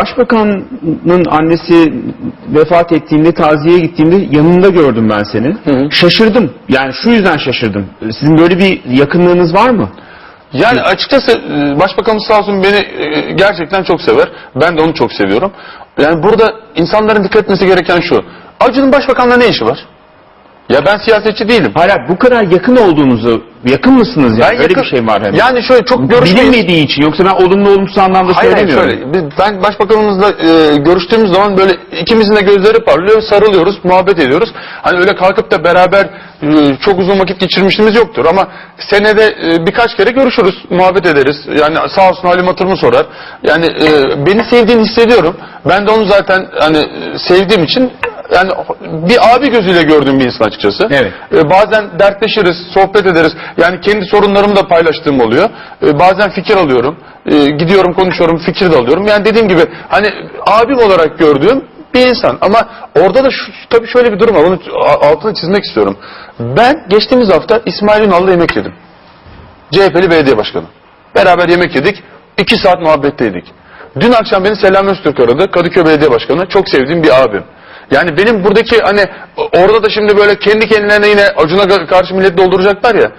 Başbakanın annesi vefat ettiğinde taziye gittiğimde yanında gördüm ben seni. hı. Şaşırdım. Yani şu yüzden şaşırdım. Sizin böyle bir yakınlığınız var mı? Yani açıkçası e, Başbakanımız sağ olsun beni e, gerçekten çok sever. Ben de onu çok seviyorum. Yani burada insanların dikkat etmesi gereken şu. Acun'un başbakanla ne işi var? Ya ben siyasetçi değilim. Hala bu kadar yakın olduğunuzu, yakın mısınız yani? Ben Öyle yakın- bir şey var hem. Yani şöyle çok görüşmeyiz. Bilinmediği için yoksa ben olumlu olumsuz anlamda Hayır hayır söylemiyorum. şöyle. Biz, ben başbakanımızla e, görüştüğümüz zaman böyle ikimizin de gözleri parlıyor, sarılıyoruz, muhabbet ediyoruz. Hani öyle kalkıp da beraber e, çok uzun vakit geçirmişliğimiz yoktur ama senede e, birkaç kere görüşürüz, muhabbet ederiz. Yani sağ olsun halim hatırımı sorar. Yani e, beni sevdiğini hissediyorum. Ben de onu zaten hani e, sevdiğim için yani bir abi gözüyle gördüğüm bir insan açıkçası. Evet. E, bazen dertleşiriz, sohbet ederiz. Yani kendi sorunlarımı da paylaştığım oluyor. E, bazen fikir alıyorum. E, gidiyorum, konuşuyorum, fikir de alıyorum. Yani dediğim gibi hani abim olarak gördüğüm bir insan. Ama orada da şu, tabii şöyle bir durum var. Onu altını çizmek istiyorum. Ben geçtiğimiz hafta İsmail Ünal'la yemek yedim. CHP'li belediye başkanı. Beraber yemek yedik. iki saat muhabbetteydik. Dün akşam beni Selam Öztürk aradı. Kadıköy Belediye Başkanı. Çok sevdiğim bir abim. Yani benim buradaki hani orada da şimdi böyle kendi kendilerine yine Acun'a ga- karşı millet dolduracaklar ya.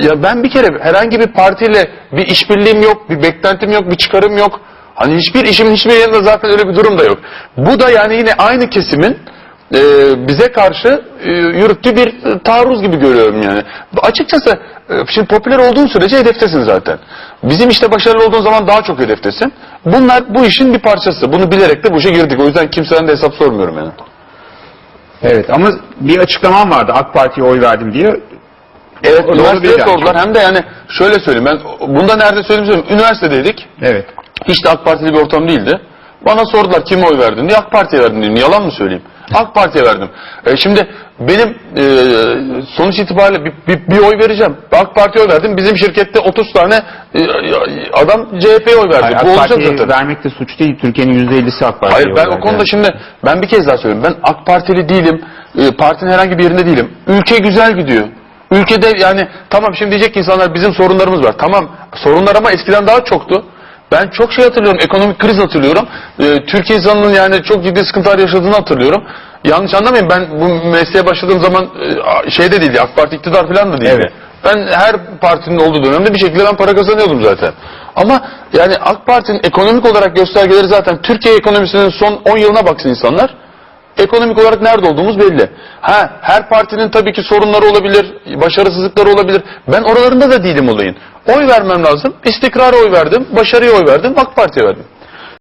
Ya ben bir kere herhangi bir partiyle bir işbirliğim yok, bir beklentim yok, bir çıkarım yok. Hani hiçbir işimin hiçbir yerinde zaten öyle bir durum da yok. Bu da yani yine aynı kesimin e, bize karşı e, yürüttüğü bir e, taarruz gibi görüyorum yani. Açıkçası e, şimdi popüler olduğun sürece hedeftesin zaten. Bizim işte başarılı olduğun zaman daha çok hedeftesin. Bunlar bu işin bir parçası. Bunu bilerek de bu işe girdik. O yüzden kimseden de hesap sormuyorum yani. Evet ama bir açıklamam vardı AK Parti'ye oy verdim diye. Evet, Doğru üniversiteye yani. sordular. Hem de yani şöyle söyleyeyim ben bunda nerede söyleyeyim söyleyeyim. Üniversitedeydik. Evet. Hiç de AK Partili bir ortam değildi. Bana sordular kime oy verdin diye AK Parti'ye verdim dedim. Yalan mı söyleyeyim? AK Parti'ye verdim. E, şimdi benim e, sonuç itibariyle bir, bir, bir oy vereceğim. AK Parti'ye oy verdim. Bizim şirkette 30 tane e, adam CHP'ye oy verdi. Hayır, Bu AK olacak Parti'ye zaten. vermek de suç değil. Türkiye'nin %50'si AK Parti'ye Hayır oy ben o konuda şimdi ben bir kez daha söyleyeyim. Ben AK Partili değilim. E, partinin herhangi bir yerinde değilim. Ülke güzel gidiyor. Ülkede yani tamam şimdi diyecek ki insanlar bizim sorunlarımız var. Tamam sorunlar ama eskiden daha çoktu. Ben çok şey hatırlıyorum. Ekonomik kriz hatırlıyorum. E, Türkiye insanının yani çok ciddi sıkıntılar yaşadığını hatırlıyorum. Yanlış anlamayın ben bu mesleğe başladığım zaman e, şeyde değildi. AK Parti iktidar falan da değildi. Evet. Ben her partinin olduğu dönemde bir şekilde ben para kazanıyordum zaten. Ama yani AK Parti'nin ekonomik olarak göstergeleri zaten Türkiye ekonomisinin son 10 yılına baksın insanlar. Ekonomik olarak nerede olduğumuz belli. Ha her partinin tabii ki sorunları olabilir, başarısızlıkları olabilir. Ben oralarında da değilim olayın. Oy vermem lazım. İstikrara oy verdim, başarıya oy verdim, AK Parti'ye verdim.